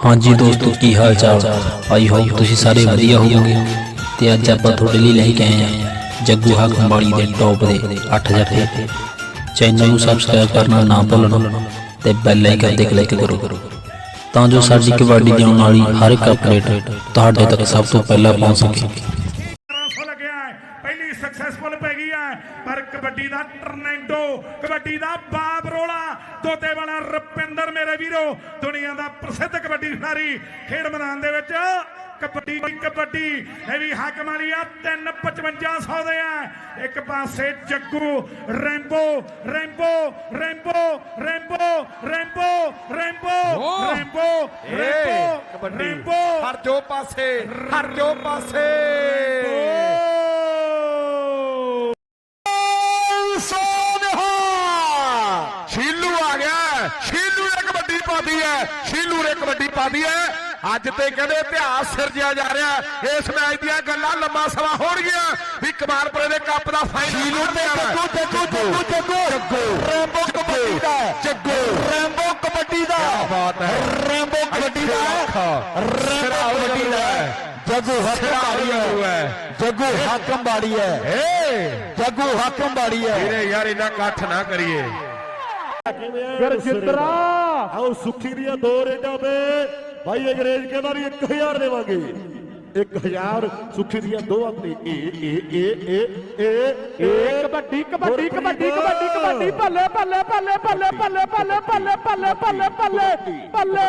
ਹਾਂਜੀ ਦੋਸਤੋ, ਕੀ ਹਾਲ ਚਾਲ ਆਈ ਹੋਪ ਤੁਸੀਂ ਸਾਰੇ ਵਧੀਆ ਹੋਵੋਗੇ ਤੇ ਅੱਜ ਆਪਾਂ ਤੁਹਾਡੇ ਲਈ ਲੈ ਕੇ ਆਏ ਹਾਂ ਜੱਗੂ ਹਾਕਮਵਾਲੀ ਦੇ ਟੌਪ ਦੇ 8 ਜੱਫੇ ਚੈਨਲ ਨੂੰ ਸਬਸਕ੍ਰਾਈਬ ਕਰਨਾ ਨਾ ਭੁੱਲਣਾ ਤੇ ਬੈਲ ਆਈਕਨ ਤੇ ਕਲਿੱਕ ਕਰੋ। ਤਾਂ ਜੋ ਸਾਡੀ ਕਬੱਡੀ ਦੀ ਆਉਣ ਵਾਲੀ ਹਰ ਇੱਕ ਅਪਡੇਟ ਤੁਹਾਡੇ ਤੱਕ ਸਭ ਤੋਂ ਪਹਿਲਾਂ ਪਹੁੰਚ ਸਕੇ 1200 ਲੱਗਿਆ ਹੈ ਪਹਿਲੀ ਸਕਸੈਸਫੁਲ ਪੈ ਗਈ ਹੈ ਪਰ ਕਬੱਡੀ ਦਾ ਟਰਨੈਂਡੋ ਕਬੱਡੀ ਦਾ ਬਾਬ ਰੋਲਾ ਤੋਤੇ ਵਾਲਾ ਰੁਪਿੰਦਰ ਮੇਰੇ ਵੀਰੋ ਦੁਨੀਆ ਦਾ ਪ੍ਰਸਿੱਧ ਕਬੱਡੀ ਖਿਡਾਰੀ। ਖੇਡ ਮੈਦਾਨ ਦੇ ਵਿੱਚ ਕਬੱਡੀ ਕਬੱਡੀ। ਇਹ ਵੀ ਹਾਕਮ ਵਾਲੀ ਆ 35500 ਦੇ ਆ। ਇੱਕ ਪਾਸੇ Jaggu Rambo Rambo Rambo Rambo Rambo Rambo Rambo Rambo kabaddi. Rambo. ਹਰ ਜੋ ਪਾਸੇ ਹਰ ਜੋ ਪਾਸੇ। शीलू ने कबड्डी पा दी है। अज ते कतिहास सिरजिया जा रहा है। इस मैच दिया गलां लंबा समा हो। कमालपुरे के कप का फाइनल जगू हकड़ी बाड़ी है। जगू हाकम बाड़ी है। यार इना कठ करिए। गरजिंदरा ਆਓ ਸੁੱਖੀ ਦੀਆਂ ਦੋ ਰੇਡਾਂ ਤੇ ਭਾਈ ਅੰਗਰੇਜ਼ ਕਹਿੰਦਾ ਵੀ 1000 ਦੇਵਾਂਗੇ 1000 ਸੁੱਖੀ ਦੀਆਂ ਦੋ ਆਪਣੇ ਏ ਏ ਏ ਏ ਏ ਏ ਕਬੱਡੀ ਕਬੱਡੀ ਕਬੱਡੀ ਕਬੱਡੀ ਕਬੱਡੀ ਬੱਲੇ ਬੱਲੇ ਬੱਲੇ ਬੱਲੇ ਬੱਲੇ ਬੱਲੇ ਬੱਲੇ ਬੱਲੇ ਬੱਲੇ ਬੱਲੇ ਬੱਲੇ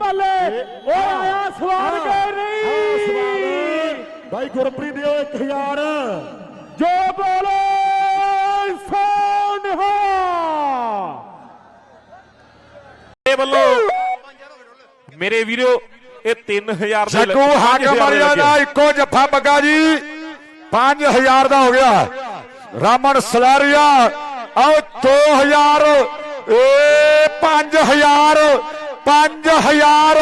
ਬੱਲੇ ਓ ਆਇਆ ਸਵਾਦ ਗਏ ਨਹੀਂ ਭਾਈ ਗੁਰਪ੍ਰੀਤ ਦਿਓ 1000 ਮੇਰੇ ਵੀਰੋ ਇਹ 3000 ਦੇ ਜੱਗੂ ਹਾਕਮ ਵਾਲਿਆ ਦਾ ਇੱਕੋ ਜੱਫਾ ਬੱਗਾ ਜੀ 5000 ਦਾ ਹੋ ਗਿਆ ਰਾਮਨ ਸਲਾਰੀਆ ਆਓ 2000 ਏ 5000 5000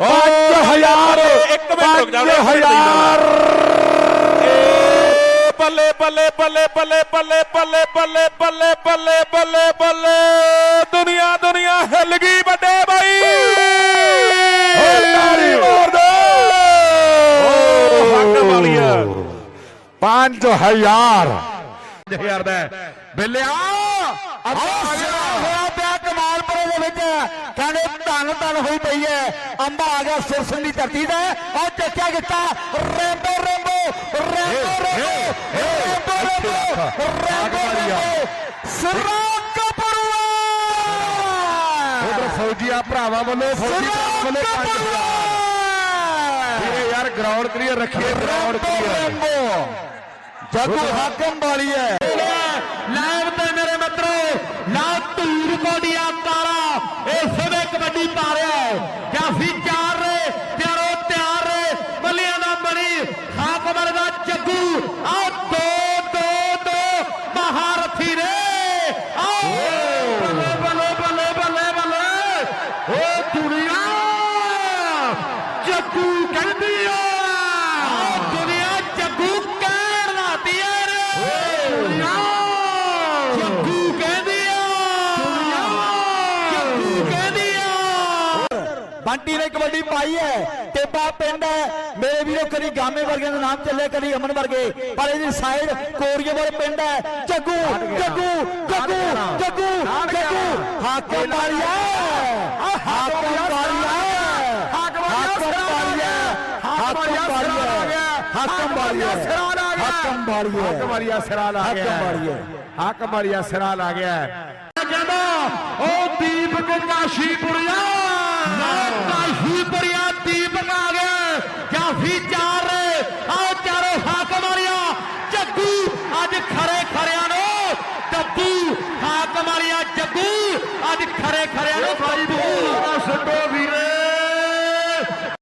5000 ਇੱਕ ਮਿੰਟ ਰੁਕ ਜਾ, ਇੱਕ ਮਿੰਟ 5000 ਬੱਲੇ ਬੱਲੇ ਬੱਲੇ ਬੱਲੇ ਬੱਲੇ ਬੱਲੇ ਬੱਲੇ ਬੱਲੇ ਬੱਲੇ ਬੱਲੇ ਬੱਲੇ ਦੁਨੀਆ ਦੁਨੀਆ ਹਿੱਲ ਗਈ ਵੱਡੇ ਬਾਈ ਤਾੜੀ ਮਾਰ ਦੋ ਹਾਕਮ ਵਾਲੀਆ 5000 5000 ਦਾ ਬਿੱਲਿਆ ਆ ਗਿਆ ਹੋਇਆ ਪਿਆ ਕਮਾਲਪੁਰੇ ਦੇ ਵਿੱਚ ਕਹਿੰਦੇ ਧੰਨ ਧੰਨ ਹੋਈ ਪਈ ਹੈ। ਅੰਬਾ ਆ ਗਿਆ ਸਿਰਸਨ ਦੀ ਧਰਤੀ ਦਾ ਉਹ ਚੱਕਿਆ ਕੀਤਾ Rambo Rambo Rambo Rambo Rambo Rambo Rambo ਸਿਰਾਕ ਪਰਵਾ ਉਧਰ ਫੌਜੀਆ ਭਰਾਵਾਂ ਵੱਲੋਂ ਫੌਜੀ ਭਰਾਵਾਂ ਵੱਲੋਂ ਸਿਰਾਕ 5000 ਪਰਵਾ ਵੀਰੇ ਯਾਰ ਗਰਾਊਂਡ ਕਲੀਅਰ ਰੱਖੀਏ ਗਰਾਊਂਡ ਕਲੀਅਰ ਰੈਂਬੋ ਹਾਕਮ ਵਾਲੀ ਹੈ ਲਾਈਵ ਤੇ ਮੇਰੇ ਮਿੱਤਰੋ ਨਾ ਧੂੜ ਕੋਡੀਆਂ ਤਾਰਾ, ਇਸ ਵੇ ਕਬੱਡੀ ਪਾ ਰਿਹਾ ਹੈ। ਜਾਫੀ ਬੰਟੀ ਨੇ ਕਬੱਡੀ ਪਾਈ ਹੈ ਟੇਪਾ ਪਿੰਡ ਹੈ ਮੇਰੇ ਵੀਰੋ ਕਦੀ ਗਾਮੇ ਵਰਗਿਆਂ ਦਾ ਨਾਮ ਚੱਲੇ ਕਦੀ ਅਮਨ ਵਰਗੇ ਪਰ ਇਹਦੀ ਸਾਈਡ ਕੋਰੀਏ ਵਾਲੇ ਪਿੰਡ ਹੈ ਜੱਗੂ ਜੱਗੂ ਜੱਗੂ ਜੱਗੂ ਜੱਗੂ ਹਾਕਮ ਵਾਲੀਆ ਹਾਕਮ ਵਾਲੀਆ ਹਾਕਮ ਵਾਲੀਆ ਹਾਕਮ ਵਾਲੀਆ ਹਾਕਮ ਵਾਲੀਆ ਹਾਕਮ ਵਾਲੀਆ ਹਾਕਮ ਵਾਲੀਆ ਸਿਰਾ ਲਾ ਗਿਆ ਹਾਕਮ ਵਾਲੀਆ ਹਾਕਮ ਵਾਲੀਆ ਸਿਰਾ ਲਾ ਗਿਆ ਕਹਿੰਦਾ ਉਹ ਦੀਪਕ ਕਾਸ਼ੀਪੁਰੀਆ ਅੱਜ ਖਰੇ ਖਰਿਆਂ ਨੂੰ ਬਾਈ ਵੀ ਸੁੱਟੋ ਵੀ।